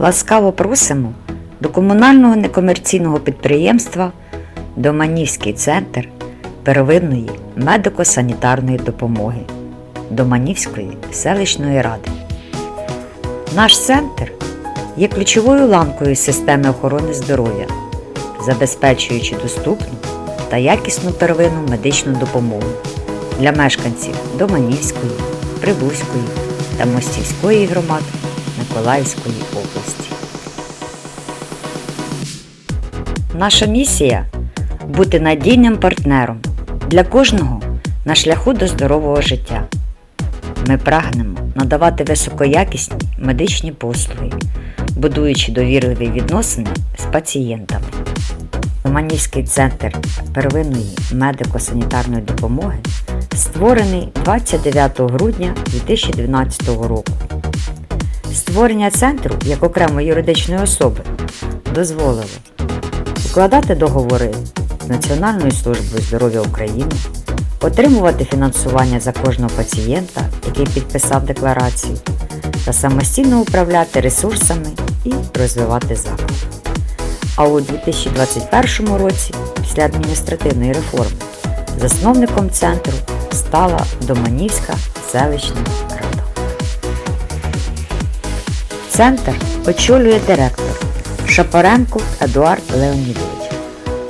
Ласкаво просимо до комунального некомерційного підприємства Доманівський центр первинної медико-санітарної допомоги Доманівської селищної ради. Наш центр є ключовою ланкою системи охорони здоров'я, забезпечуючи доступну та якісну первинну медичну допомогу для мешканців Доманівської, Прибузької та Мостівської громад Миколаївської області. Наша місія бути надійним партнером для кожного на шляху до здорового життя. Ми прагнемо надавати високоякісні медичні послуги, будуючи довірливі відносини з пацієнтами. Романівський центр первинної медико-санітарної допомоги створений 29 грудня 2012 року. Створення центру як окремої юридичної особи дозволило укладати договори з Національною службою здоров'я України, отримувати фінансування за кожного пацієнта, який підписав декларацію, та самостійно управляти ресурсами і розвивати заклад. А у 2021 році, після адміністративної реформи, засновником центру стала Доманівська селищна Центр очолює директор Шапоренко Едуард Леонідович.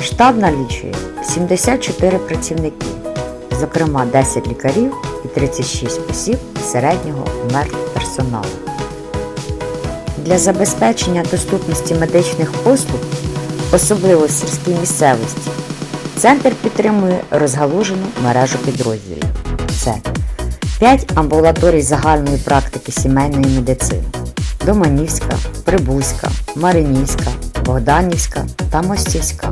Штаб налічує 74 працівники, зокрема 10 лікарів і 36 осіб середнього медперсоналу. Для забезпечення доступності медичних послуг, особливо в сільській місцевості, центр підтримує розгалужену мережу підрозділів. Це 5 амбулаторій загальної практики сімейної медицини. Доманівська, Прибузька, Маринівська, Богданівська та Мостівська.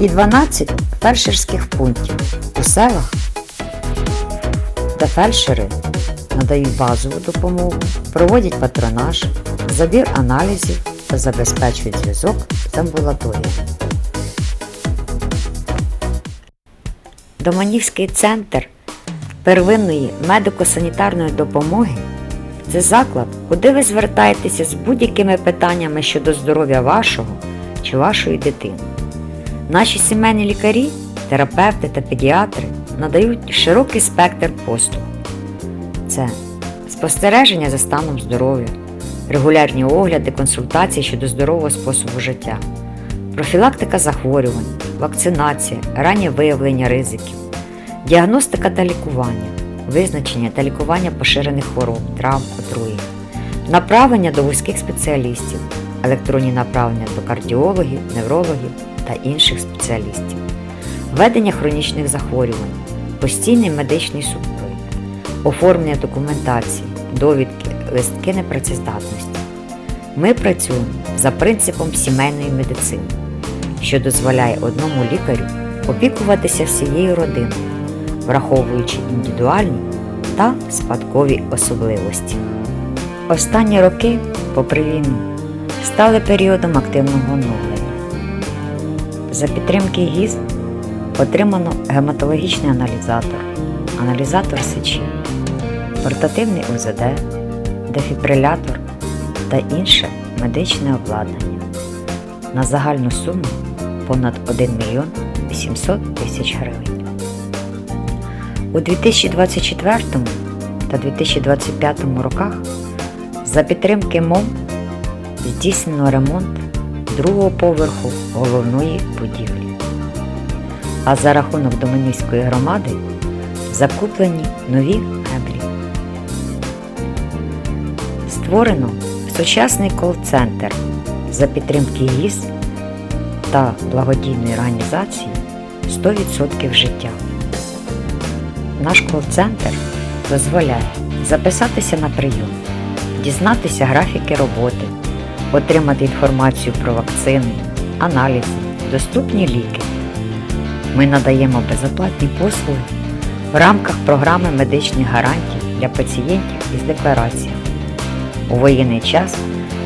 І 12 фельдшерських пунктів у селах, де фельдшери надають базову допомогу, проводять патронаж, забір аналізів та забезпечують зв'язок з амбулаторією. Доманівський центр первинної медико-санітарної допомоги це заклад, куди ви звертаєтеся з будь-якими питаннями щодо здоров'я вашого чи вашої дитини. Наші сімейні лікарі, терапевти та педіатри надають широкий спектр послуг. Це спостереження за станом здоров'я, регулярні огляди, консультації щодо здорового способу життя, профілактика захворювань, вакцинація, раннє виявлення ризиків, діагностика та лікування, визначення та лікування поширених хвороб, травм, отруєнь, направлення до вузьких спеціалістів, електронні направлення до кардіологів, неврологів та інших спеціалістів, ведення хронічних захворювань, постійний медичний супровід, оформлення документації, довідки, листки непрацездатності. Ми працюємо за принципом сімейної медицини, що дозволяє одному лікарю опікуватися всією родиною, враховуючи індивідуальні та спадкові особливості. Останні роки, попри війну, стали періодом активного оновлення. За підтримки ГІЗ отримано гематологічний аналізатор, аналізатор сечі, портативний УЗД, дефібрилятор та інше медичне обладнання на загальну суму понад 1 мільйон 800 тисяч гривень. У 2024 та 2025 роках за підтримки МОМ здійснено ремонт другого поверху головної будівлі. А за рахунок Доманівської громади закуплені нові меблі. Створено сучасний кол-центр за підтримки ГІС та благодійної організації 100% життя. Наш кол-центр дозволяє записатися на прийом, дізнатися графіки роботи, отримати інформацію про вакцини, аналізи, доступні ліки. Ми надаємо безоплатні послуги в рамках програми медичних гарантій для пацієнтів із деклараціями. У воєнний час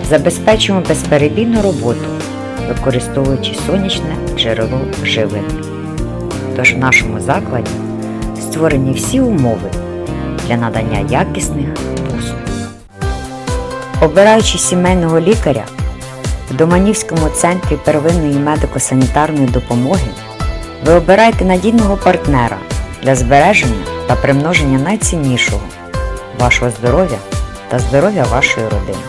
забезпечуємо безперебійну роботу, використовуючи сонячне джерело живлення. Тож в нашому закладі створені всі умови для надання якісних послуг. Обираючи сімейного лікаря в Доманівському центрі первинної медико-санітарної допомоги, ви обираєте надійного партнера для збереження та примноження найціннішого вашого здоров'я та здоров'я вашої родини.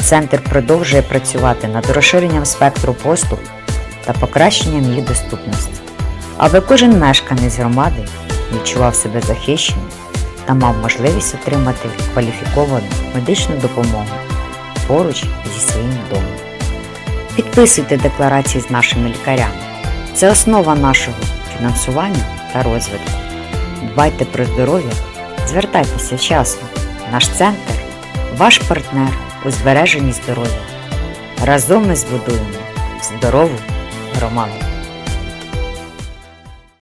Центр продовжує працювати над розширенням спектру послуг та покращенням їх доступності, аби кожен мешканець громади відчував себе захищеним та мав можливість отримати кваліфіковану медичну допомогу поруч зі своїм домом. Підписуйте декларації з нашими лікарями. Це основа нашого фінансування та розвитку. Дбайте про здоров'я, звертайтеся вчасно. Наш центр ваш партнер у збереженні здоров'я. Разом ми збудуємо здорову громаду.